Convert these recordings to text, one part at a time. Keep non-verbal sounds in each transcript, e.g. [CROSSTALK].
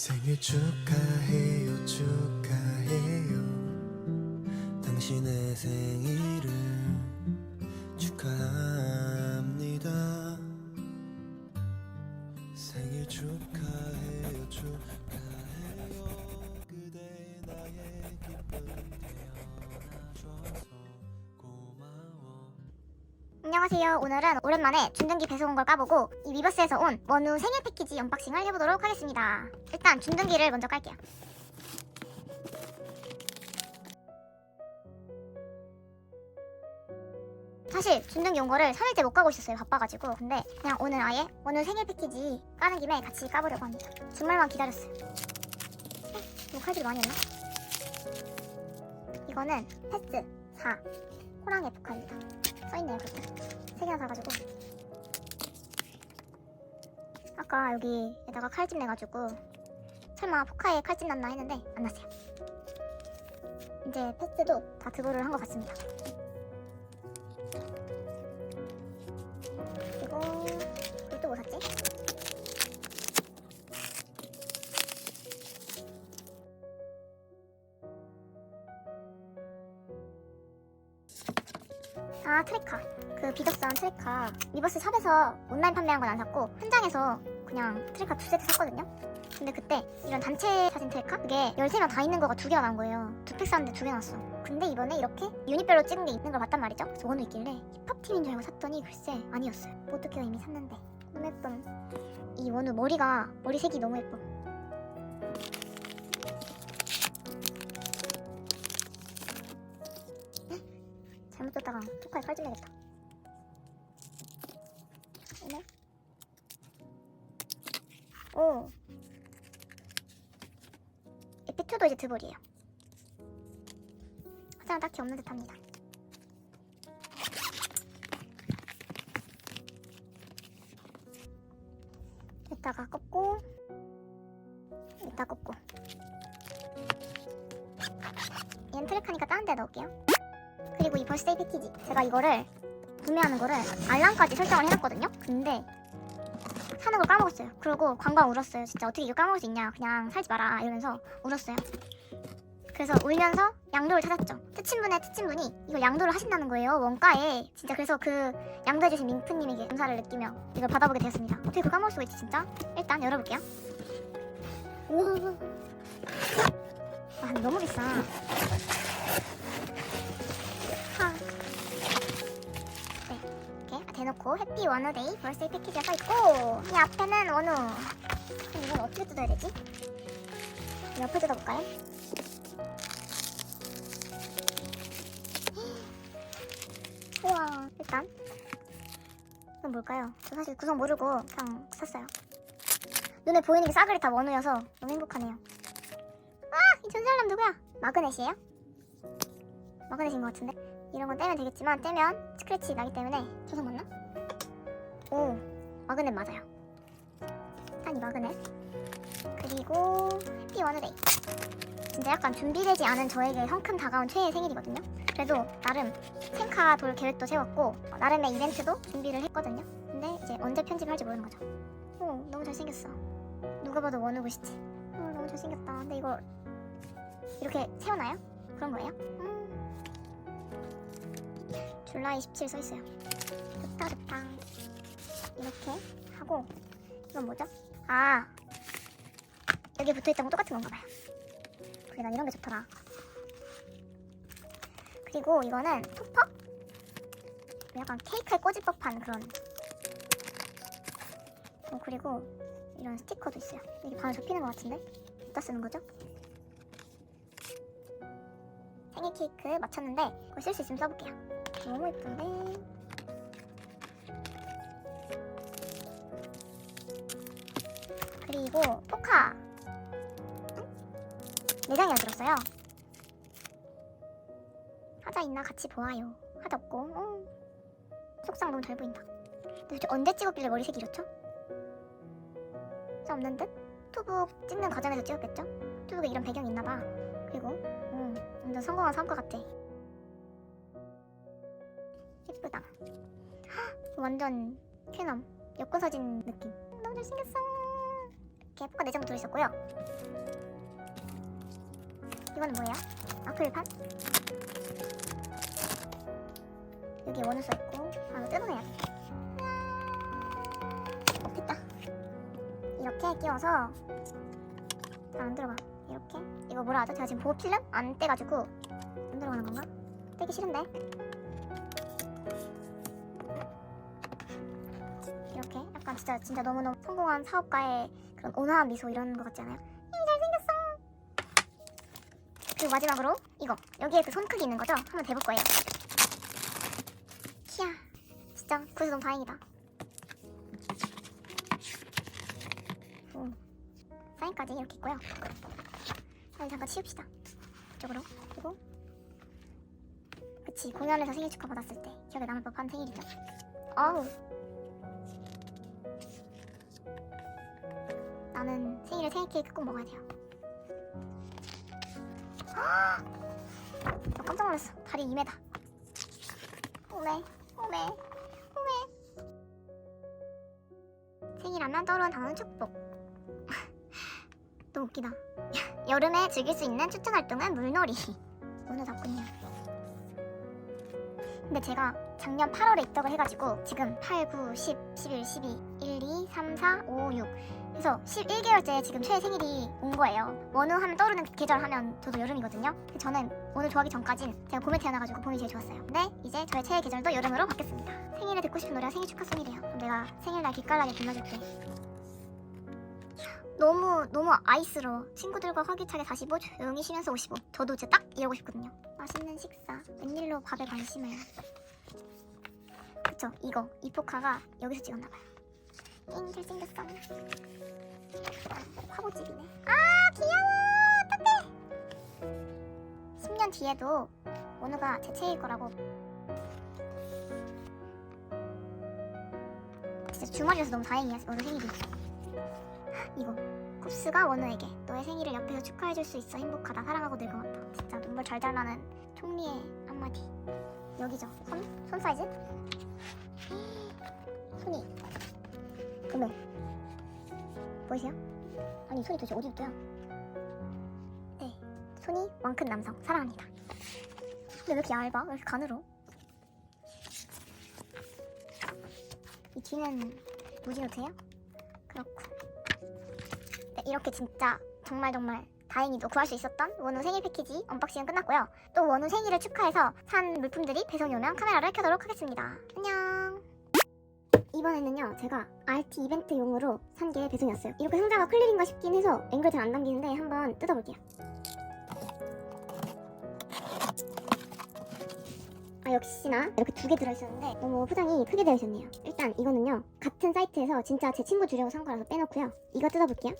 생일 축하해요 축하해요. 당신의 생일을 축하 안녕하세요. 오늘은 오랜만에 준등기 배송 온 걸 까보고 이 위버스에서 온 원우 생일 패키지 언박싱을 해보도록 하겠습니다. 일단 준등기를 먼저 깔게요. 사실 준등기 온 거를 3일째 못 까고 있었어요. 바빠가지고. 근데 그냥 오늘 아예 원우 생일 패키지 까는 김에 같이 까보려고 합니다. 주말만 기다렸어요. 어? 뭐 칼질 많이 했나? 이거는 패스 4 호랑이 포카입니다. 써있네요 그렇게. 세 개나 사가지고. 아까 여기에다가 칼집 내가지고 설마 포카에 칼집 났나 했는데 안 났어요. 이제 패스도 다 드보를 한 것 같습니다 트레카 리버스 샵에서 온라인 판매한 건 안 샀고 현장에서 그냥 트레카 두 세트 샀거든요. 근데 그때 이런 단체 사진 트레카? 그게 13명 다 있는 거가 두 개가 나온 거예요. 두 팩 샀는데 두개 났어. 근데 이번에 이렇게 유닛별로 찍은 게 있는 걸 봤단 말이죠. 원우 있길래 힙합팀인 줄 알고 샀더니 글쎄 아니었어요. 보드케어 이미 샀는데. 너무 예쁨 이 원우 머리가 머리색이 너무 예뻐. 잘못 줬다가 토카에 내겠다. 드볼이에요. 화장은 딱히 없는 듯합니다. 이따가 꺾고, 이따 꺾고. 얘는 트랙하니까 다른 데 넣을게요. 그리고 이 벌스데이 패키지 제가 이거를 구매하는 거를 알람까지 설정을 해놨거든요 근데 사는 걸 까먹었어요 그리고 광광 울었어요 진짜 어떻게 이거 까먹을 수 있냐 그냥 살지 마라 이러면서 울었어요 그래서 울면서 양도를 찾았죠. 특친분의 특친분이 이걸 양도를 하신다는 거예요 원가에. 진짜 그래서 그 양도해주신 민프님에게 감사를 느끼며 이걸 받아보게 되었습니다. 어떻게 그걸 까먹을 수가 있지 진짜? 일단 열어볼게요. 우와 아 너무 비싸. 하. 네, 이렇게 대놓고 해피 원우데이 벌스데이 패키지가 써있고 이 앞에는 원우. 그럼 이건 어떻게 뜯어야 되지? 옆에 뜯어볼까요? 이건 뭘까요? 저 사실 구성 모르고 그냥 샀어요 눈에 보이는 게 싸그리 다 원우여서 너무 행복하네요 아! 이 전설남 누구야? 마그넷이에요? 마그넷인 것 같은데? 이런 건 떼면 되겠지만 떼면 스크래치 나기 때문에 조성 맞나? 오 마그넷 맞아요 일단 이 마그넷 그리고 원우데이 진짜 약간 준비되지 않은 저에게 성큼 다가온 최애의 생일이거든요 그래도 나름 생카 돌 계획도 세웠고 나름의 이벤트도 준비를 했거든요 근데 이제 언제 편집할지 모르는 거죠 오 너무 잘생겼어 누가 봐도 원우굿이지 어, 너무 잘생겼다 근데 이거 이렇게 세우나요? 그런 거예요? 음. 줄라이 17 써있어요. 좋다 좋다. 이렇게 하고 이건 뭐죠? 아 여기 붙어있던 거 똑같은 건가 봐요. 그래 난 이런 게 좋더라. 그리고 이거는 토퍼? 약간 케이크에 꽂을 법한 그런 어, 그리고 이런 스티커도 있어요. 이게 바로 접히는 것 같은데? 어디다 쓰는 거죠? 생일 케이크 맞췄는데 그걸 쓸수 있으면 써볼게요. 너무 예쁜데? 그리고 포카 네 장이나 들었어요. 하자 있나 같이 보아요. 하자 없고, 어. 속상 너무 잘 보인다. 도대체 언제 찍었길래 머리색이 이렇죠? 진짜 없는 듯? 투북 찍는 과정에서 찍었겠죠? 투북에 이런 배경이 있나봐. 그리고, 음, 완전 성공한 삶과 같아. 예쁘다. 헉, 완전 쾌남 여권 사진 느낌. 너무 잘생겼어. 이렇게 포카 내장 들어있었고요. 이거는 뭐예요? 아크릴판? 여기 원우 써있고 아 이거 뜯어내야 돼. 어, 됐다. 이렇게 끼워서 잘안 들어가. 이렇게 이거 뭐라 하죠? 제가 지금 보호 필름 안 떼가지고 안 들어가는 건가? 떼기 싫은데. 이렇게 약간 진짜 진짜 너무너무 성공한 사업가의 그런 온화한 미소 이런 거 같지 않아요? 마지막으로 이거 여기에 그 손 크기 있는 거죠? 한번 대볼 거예요. 키야 진짜 그래서 너무 다행이다. 오, 사인까지 이렇게 있고요. 자, 잠깐 치웁시다. 이쪽으로 그리고 그치 공연에서 생일 축하 받았을 때 기억에 남을 법한 생일이죠. 어우 나는 생일에 생일 케이크 꼭 먹어야 돼요. 다리 2m. 오메, 오메, 오메. 생일하면 떠오르는 단어는 축복. [LAUGHS] 너무 웃기다. [LAUGHS] 여름에 즐길 수 있는 추천 활동은 물놀이. [LAUGHS] 오늘 덥군요. 근데 제가 작년 8월에 입덕을 해가지고 지금 8, 9, 10, 11, 12, 1, 2, 3, 4, 5, 6 그래서 11개월째 지금 최애 생일이 온 거예요. 원우 하면 떠오르는 계절 하면 저도 여름이거든요. 저는 원우 좋아하기 전까진 제가 봄에 태어나가지고 봄이 제일 좋았어요. 근데 이제 저의 최애 계절도 여름으로 바뀌었습니다. 생일에 듣고 싶은 노래가 생일 축하송이래요. 그럼 내가 생일날 기깔나게 불러줄게. 너무 너무 아이스러워. 친구들과 활기차게 45, 조용히 쉬면서 55. 저도 진짜 딱 이러고 싶거든요. 맛있는 식사. 웬일로 밥에 관심을. 그쵸 이거 이 포카가 여기서 찍었나봐요. 잉 잘생겼어. 화보집이네. 아 귀여워. 어떡해. 10년 뒤에도 원우가 제 최애일 거라고. 진짜 주말이라서 너무 다행이야 원우 생일이. 이거 쿱스가 원우에게 너의 생일을 옆에서 축하해줄 수 있어 행복하다 사랑하고 늙어왔다. 진짜 눈물 잘잘 나는 총리의 한마디. 여기죠. 손? 손 사이즈? 금액 보이세요? 아니 손이 도대체 어디부터야? 네 손이 왕큰 남성 사랑합니다 근데 왜 이렇게 얇아? 왜 이렇게 가늘어? 이 뒤는 무지노트예요? 그렇고 네 이렇게 진짜 정말 정말 다행히도 구할 수 있었던 원우 생일 패키지 언박싱은 끝났고요 또 원우 생일을 축하해서 산 물품들이 배송이 오면 카메라를 켜도록 하겠습니다 안녕 이번에는요 제가 RT 이벤트용으로 산 게 배송이 왔어요. 이렇게 상자가 클리링가 싶긴 해서 앵글 잘 안 당기는데 한번 뜯어볼게요. 아 역시나 이렇게 두 개 들어있었는데 너무 포장이 크게 되어 있었네요. 일단 이거는요 같은 사이트에서 진짜 제 친구 주려고 산 거라서 빼놓고요. 이거 뜯어볼게요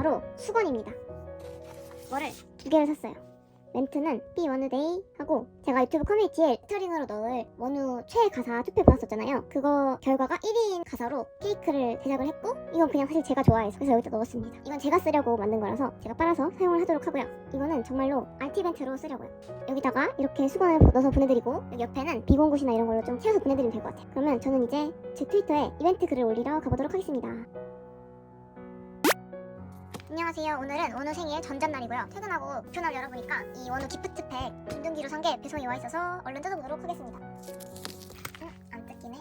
바로 수건입니다. 뭐를 두 개를 샀어요. 멘트는 B 원우데이 하고 제가 유튜브 커뮤니티에 스토링으로 넣을 원우 최애 가사 투표 받았었잖아요. 그거 결과가 1인 가사로 케이크를 제작을 했고 이건 그냥 사실 제가 좋아해서 그래서 여기다 넣었습니다. 이건 제가 쓰려고 만든 거라서 제가 빨아서 사용을 하도록 하고요. 이거는 정말로 RT 이벤트로 쓰려고요. 여기다가 이렇게 수건을 넣어서 보내드리고 여기 옆에는 비공굿이나 이런 걸로 좀 채워서 보내드리면 될 것 같아요. 그러면 저는 이제 제 트위터에 이벤트 글을 올리러 가보도록 하겠습니다. 안녕하세요. 오늘은 원우 생일 전전날이고요. 퇴근하고 표날 열어보니까 이 원우 기프트팩 둔둔기로 산 게 배송이 와 있어서 얼른 뜯어보도록 하겠습니다. 응, 안 뜯기네.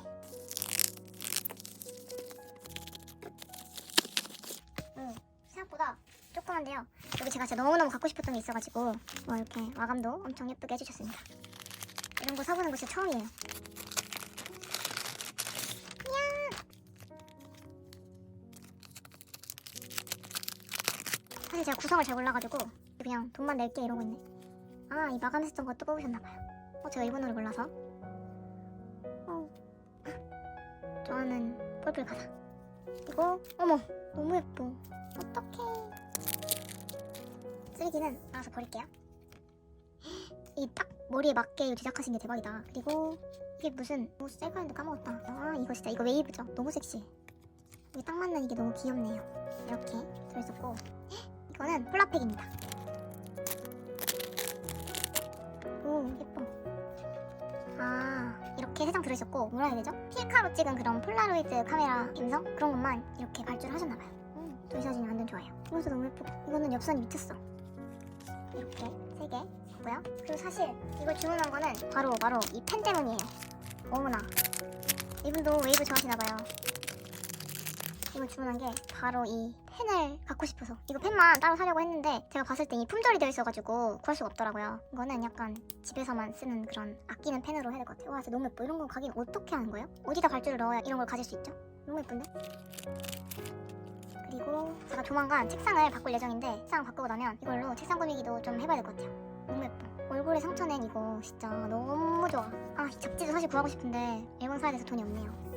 음, 생각보다 조그만데요. 여기 제가 진짜 너무너무 갖고 싶었던 게 있어가지고 뭐 이렇게 마감도 엄청 예쁘게 해주셨습니다. 이런 거 사보는 거 진짜 처음이에요. 사실 제가 구성을 잘 몰라가지고 그냥 돈만 낼게 이러고 있네. 아, 이 마감했던 것도 뽑으셨나봐요. 어, 제가 일본어를 몰라서. 어. 좋아하는 펄플 가사. 이거, 어머, 너무 예뻐. 어떡해. 쓰레기는 알아서 버릴게요. 이 딱 머리에 맞게 제작하신 게 대박이다. 그리고 이게 무슨 뭐 셀카인데 까먹었다. 아, 이거 진짜 이거 웨이브죠. 너무 섹시해. 이게 딱 맞는 이게 너무 귀엽네요. 이렇게 들어있었고 이거는 폴라팩입니다. 예뻐. 아 이렇게 세장 들으셨고 뭐라 해야 되죠? 필카로 찍은 그런 폴라로이드 카메라 감성 그런 것만 이렇게 발주를 하셨나봐요. 음, 이 사진이 완전 좋아요. 이것도 너무 예쁘고 이거는 엽산이 미쳤어. 이렇게 세 개 있고요. 그리고 사실 이걸 주문한 거는 바로 바로 이 펜 때문이에요. 어머나 이분도 웨이브 좋아하시나봐요. 이걸 주문한 게 바로 이 펜을 갖고 싶어서 이거 펜만 따로 사려고 했는데 제가 봤을 때 이 품절이 되어 있어가지고 구할 수가 없더라고요. 이거는 약간 집에서만 쓰는 그런 아끼는 펜으로 해야 될 것 같아요. 와 진짜 너무 예뻐. 이런 거 가긴 어떻게 하는 거예요? 어디다 발주를 넣어야 이런 걸 가질 수 있죠? 너무 예쁜데? 그리고 제가 조만간 책상을 바꿀 예정인데 책상 바꾸고 나면 이걸로 책상 꾸미기도 좀 해봐야 될 것 같아요. 너무 예뻐. 얼굴에 상처 낸 이거 진짜 너무 좋아. 아, 이 잡지도 사실 구하고 싶은데 일본 사야 돼서 돈이 없네요.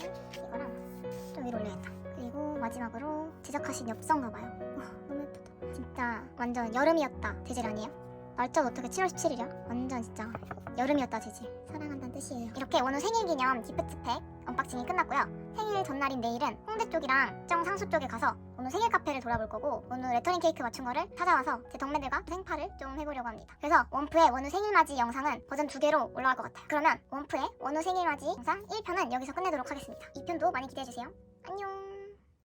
이렇게 이거랑 좀 위로 올려야겠다. 그리고 마지막으로 제작하신 엽서인가 봐요. 와, [LAUGHS] 너무 예쁘다. 진짜 완전 여름이었다 재질 아니에요? 날짜도 어떻게 7월 17일이야? 완전 진짜 여름이었다 재질. 사랑한다는 뜻이에요. 이렇게 원우 생일 기념 기프트팩 언박싱이 끝났고요. 생일 전날인 내일은 홍대 쪽이랑 정 상수 쪽에 가서 오늘 생일 카페를 돌아볼 거고 오늘 레터링 케이크 맞춘 거를 찾아와서 제 덕매들과 생파를 좀 해보려고 합니다. 그래서 원프의 원우 생일 맞이 영상은 버전 두 개로 올라갈 것 같아요. 그러면 원프의 원우 생일 맞이 영상 1편은 여기서 끝내도록 하겠습니다. 2편도 많이 기대해주세요. 안녕.